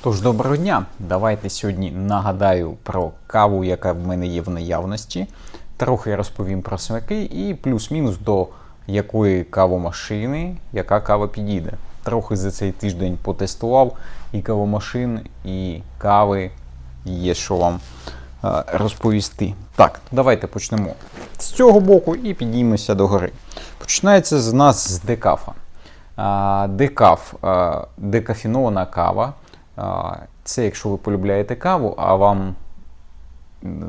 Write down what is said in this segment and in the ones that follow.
Тож доброго дня! Давайте сьогодні нагадаю про каву, яка в мене є в наявності. Трохи розповім про смаки і плюс-мінус до якої кавомашини, яка кава підійде. Трохи за цей тиждень потестував і кавомашин, і кави є що вам е, розповісти. Так, давайте почнемо з цього боку і підіймемося до гори. Починається з нас з декафа. Декаф, декафінована кава. Це якщо ви полюбляєте каву, а вам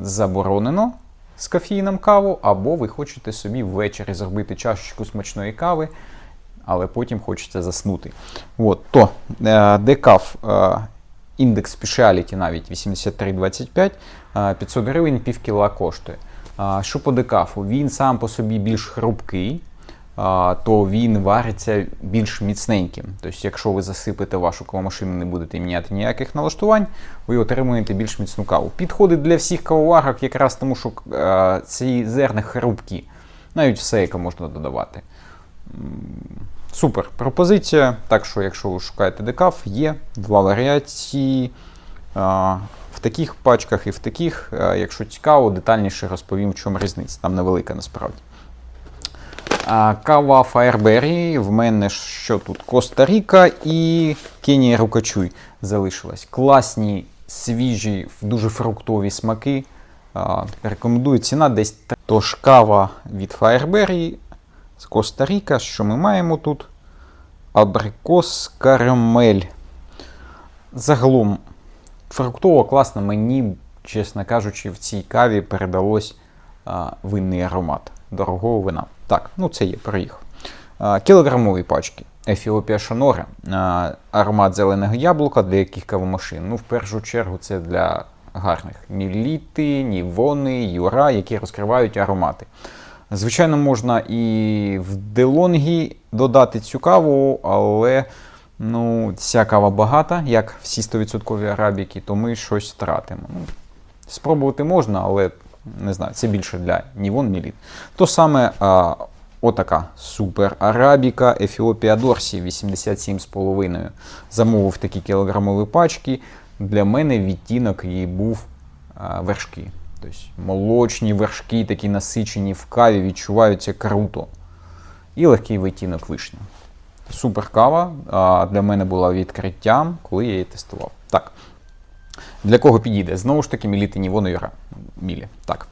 заборонено з кофеїном каву, або ви хочете собі ввечері зробити чашечку смачної кави, але потім хочеться заснути. От, то е, декаф е, індекс спешіаліті навіть 83,25, е, 500 гривень пів кіла коштує. Що по декафу? Він сам по собі більш хрупкий, то він вариться більш міцненьким. Тобто, якщо ви засипете вашу кавомашину, не будете міняти ніяких налаштувань, ви отримуєте більш міцну каву. Підходить для всіх кавоварок якраз тому, що е, ці зерна хрупкі. Навіть все, яке можна додавати. Супер пропозиція. Так що, якщо ви шукаєте декаф, є два варіації. В таких пачках і в таких, якщо цікаво, детальніше розповім, в чому різниця. Там невелика насправді. Кава Fireberry. В мене що тут? Коста-Ріка і Кенія Рукачуй залишилась. Класні, свіжі, дуже фруктові смаки. Рекомендую ціна десь. Тож кава від Fireberry з Коста-Ріка. Що ми маємо тут? Абрикос карамель. Загалом фруктово класно, мені, чесно кажучи, в цій каві передалось винний аромат дорогого вина. Так, ну це є, проїхав. Кілограмові пачки. Ефіопія Шанора, аромат зеленого яблука для яких кавомашин. Ну, в першу чергу, це для гарних. Міліти, Нівони, Юра, які розкривають аромати. Звичайно, можна і в Делонгі додати цю каву, але ну, ця кава багата, як всі 100% арабіки, то ми щось втратимо. Ну, спробувати можна, але не знаю, це більше для Нівон Міліт. То саме а, отака супер арабіка Ефіопія Дорсі 87,5. Замовив такі кілограмові пачки. Для мене відтінок її був а, вершки. Тобто молочні вершки, такі насичені в каві, відчуваються круто. І легкий відтінок вишня. Супер кава. А, для мене була відкриттям, коли я її тестував. Так. Для кого підійде? Знову ж таки, міліти Нівону Юра. Мілі. Так.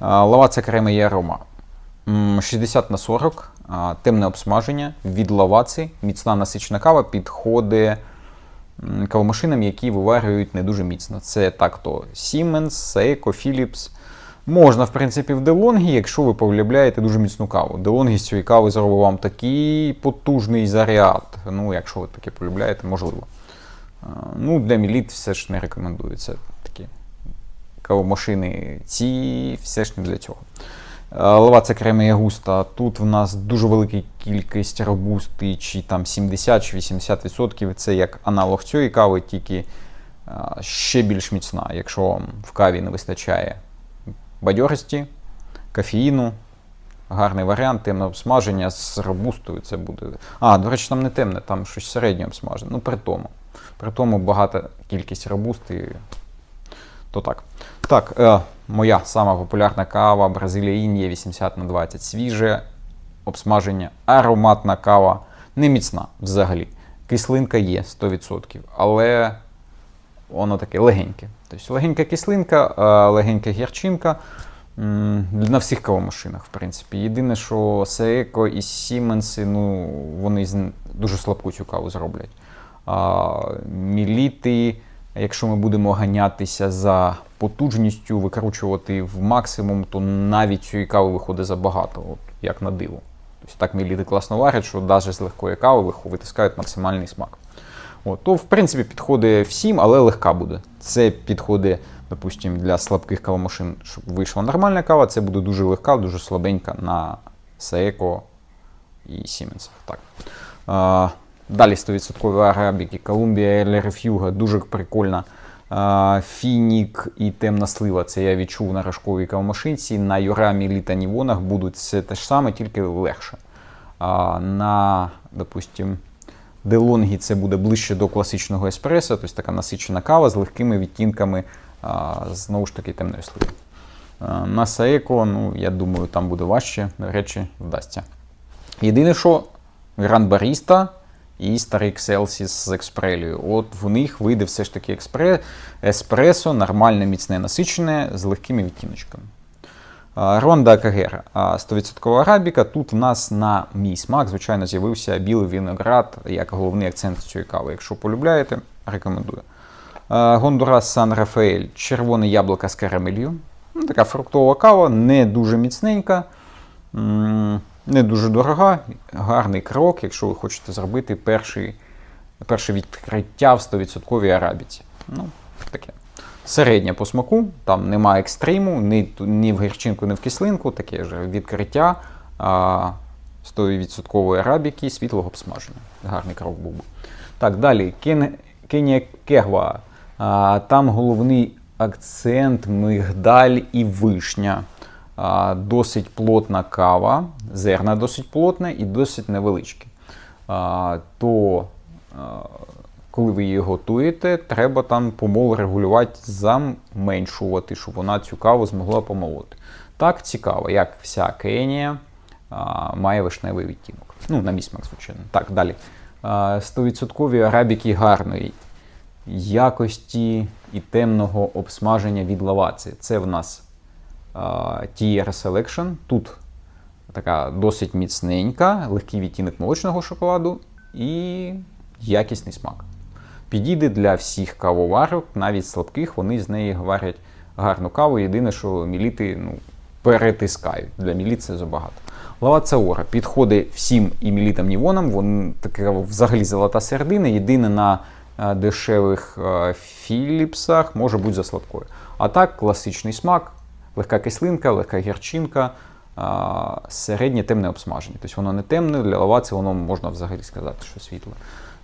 А, Лаваца крема і арома. 60 на 40, темне обсмаження від лаваци, міцна насичена кава підходить кавомашинам, які виварюють не дуже міцно. Це так то Siemens, Seiko, Philips. Можна, в принципі, в DeLonghi, якщо ви полюбляєте дуже міцну каву. DeLonghi з цієї кави зробить вам такий потужний заряд. Ну, якщо ви таке полюбляєте, можливо. Ну, для міліт все ж не рекомендується кавомашини. Ці все ж не для цього. Лаваца кремія густа. Тут в нас дуже велика кількість робусти, чи там 70 чи 80%. Це як аналог цієї кави, тільки ще більш міцна, якщо вам в каві не вистачає бадьорості, кофеїну. Гарний варіант, темне обсмаження з робустою. Це буде. А, до речі, там не темне, там щось середнє обсмажене. Ну, при тому. При тому багата кількість робусти. То так. Так, е, моя сама популярна кава Бразилія Індія 80 на 20. Свіже обсмаження, ароматна кава, не міцна взагалі. Кислинка є 100%, але воно таке легеньке. Тобто легенька кислинка, е, легенька гірчинка. На всіх кавомашинах, в принципі. Єдине, що Seiko і Siemens, ну, вони дуже слабку цю каву зроблять. А, Міліти, якщо ми будемо ганятися за потужністю, викручувати в максимум, то навіть цієї кави виходить забагато, от, як на диво. Тобто так міліти класно варять, що навіть з легкої кави витискають максимальний смак. От, то, в принципі, підходить всім, але легка буде. Це підходить, допустимо, для слабких кавомашин, щоб вийшла нормальна кава, це буде дуже легка, дуже слабенька на Seiko і Siemens. Так. Далі 100% арабіки, Колумбія, Ель дуже прикольна. Фінік і темна слива. Це я відчув на рожковій кавомашинці. На Юрамі Літа Нівонах будуть все те ж саме, тільки легше. На, допустим, Делонгі це буде ближче до класичного еспресо, тобто така насичена кава з легкими відтінками, знову ж таки, темної сливи. На Саеко, ну, я думаю, там буде важче, речі, вдасться. Єдине, що Гранд Баріста і старий Excelsis з експрелію. От в них вийде все ж таки експре... еспресо, нормальне, міцне, насичене, з легкими відтіночками. Ронда Кагера, 100% арабіка. Тут в нас на мій смак, звичайно, з'явився білий виноград як головний акцент цієї кави. Якщо полюбляєте, рекомендую. Гондурас Сан Рафаель, червоне яблука з карамелью. Ну, така фруктова кава, не дуже міцненька, не дуже дорога, гарний крок, якщо ви хочете зробити перший, перше відкриття в 100% арабіці. Ну, таке. Середня по смаку, там немає екстриму, ні, ні в гірчинку, ні в кислинку, таке ж відкриття а, 100% арабіки світлого обсмаження. Гарний крок був. Так, далі. Кен, Кенія Кегва. Там головний акцент мигдаль і вишня. Досить плотна кава, зерна досить плотне і досить невеличке. То коли ви її готуєте, треба там помол регулювати, заменшувати, щоб вона цю каву змогла помолоти. Так цікаво, як вся Кенія має вишневий відтінок. Ну, на смак, звичайно. Так, далі. А, 100% арабіки гарної якості і темного обсмаження від лаваці. Це в нас TR Selection. Тут така досить міцненька, легкий відтінок молочного шоколаду і якісний смак. Підійде для всіх кавоварок, навіть слабких, вони з неї варять гарну каву. Єдине, що міліти ну, перетискають. Для міліт це забагато. Лавацаора підходить всім і мілітам, і вонам. Вон така взагалі золота середина. Єдине на е, дешевих е, філіпсах може бути за сладкою. А так, класичний смак, легка кислинка, легка гірчинка, середнє темне обсмаження. Тобто воно не темне, для лаваці воно можна взагалі сказати, що світле.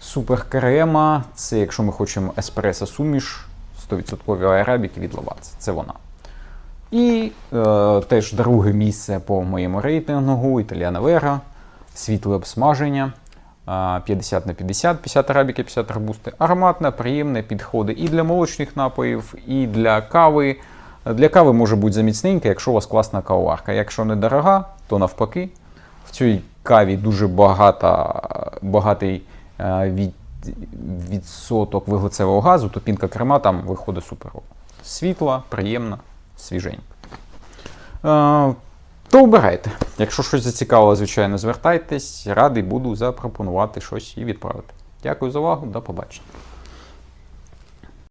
Супер крема це якщо ми хочемо еспресо суміш 100% арабіки від лаваці. Це вона. І е, теж друге місце по моєму рейтингу Італіана Вера, світле обсмаження. 50 на 50, 50 арабіки, 50 робусти. Ароматне, приємне, підходить і для молочних напоїв, і для кави. Для кави може бути заміцненька, якщо у вас класна кавоварка. Якщо не дорога, то навпаки. В цій каві дуже багата, багатий е, від, відсоток вуглецевого газу, то пінка крема там виходить суперово. Світла, приємна, свіженька. Е, то обирайте. Якщо щось зацікавило, звичайно, звертайтесь. Радий буду запропонувати щось і відправити. Дякую за увагу, до побачення.